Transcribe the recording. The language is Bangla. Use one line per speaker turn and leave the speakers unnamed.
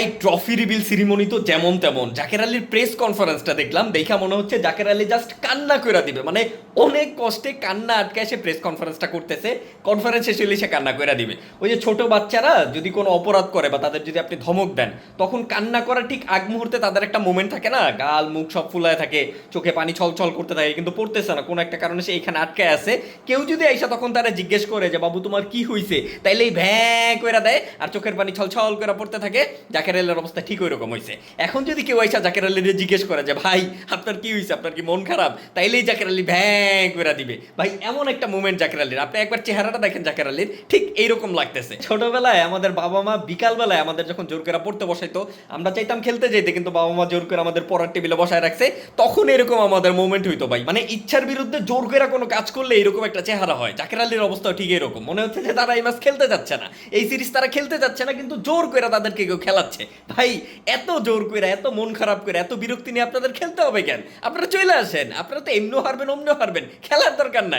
ভাই ট্রফি রিভিল সিরিমনি তো যেমন তেমন। জাকের আলীর প্রেস কনফারেন্সটা দেখলাম, দেখা মনে হচ্ছে জাকের আলী জাস্ট কান্না করে দিবে। মানে অনেক কষ্টে কান্না আটকে সে প্রেস কনফারেন্সটা করতেছে কনফারেন্স শেষে হলে সে কান্না করে দিবে। ওই যে ছোট বাচ্চারা যদি কোনো অপরাধ করে বা তাদের যদি আপনি ধমক দেন, তখন কান্না করার ঠিক আগ মুহূর্তে তাদের একটা মোমেন্ট থাকে না, গাল, মুখ সব ফুলায় থাকে, চোখে পানি ছল ছল করতে থাকে, কিন্তু পড়তেছে না। কোনো একটা কারণে সে এখানে আটকে আছে। কেউ যদি আইসা তখন তারা জিজ্ঞেস করে যে, বাবু, তোমার কি হইছে? তাইলে এই ভ্যাঁ করে দেয় আর চোখের পানি ছল ছল করে পড়তে থাকে। জাকের আলীর অবস্থা ঠিক ওই রকম হয়েছে এখন যদি কেউ আইসা জাকের আলীর জিজ্ঞেস করে যে, ভাই, আপনার কি হয়েছে আপনার কি মন খারাপ? তাইলেই জাকের আলী ভ্যাঁ করে দিবে। ভাই, এমন একটা মুমেন্ট জাকের আলীর আপনি একবার চেহারাটা দেখেন জাকের আলীর ঠিক এইরকম লাগতেছে। ছোটবেলায় আমাদের বাবা মা বিকালবেলায় আমাদের যখন জোর করে পড়তে বসাইতো, আমরা চাইতাম খেলতে যেতে কিন্তু বাবা মা জোর করে আমাদের পড়ার টেবিলে বসায় রাখছে। তখন এরকম আমাদের মোমেন্ট হইতো, ভাই। মানে ইচ্ছার বিরুদ্ধে জোর করে কোনো কাজ করলে এরকম একটা চেহারা হয়। জাকের আলীর অবস্থাও ঠিক এরকম। মনে হচ্ছে যে তারা এই ম্যাচ খেলতে যাচ্ছে না। এই সিরিজ তারা খেলতে যাচ্ছে না, কিন্তু জোর করে তাদেরকে কেউ খেলাচ্ছে। ভাই, এত জোর করে এত মন খারাপ করে এত বিরক্তি নিয়ে আপনাদের খেলতে হবে কেন? আপনারা চলে আসেন। আপনারা তো এমনিও হারবেন, অমনিও হারবেন। খেলার দরকার নাই।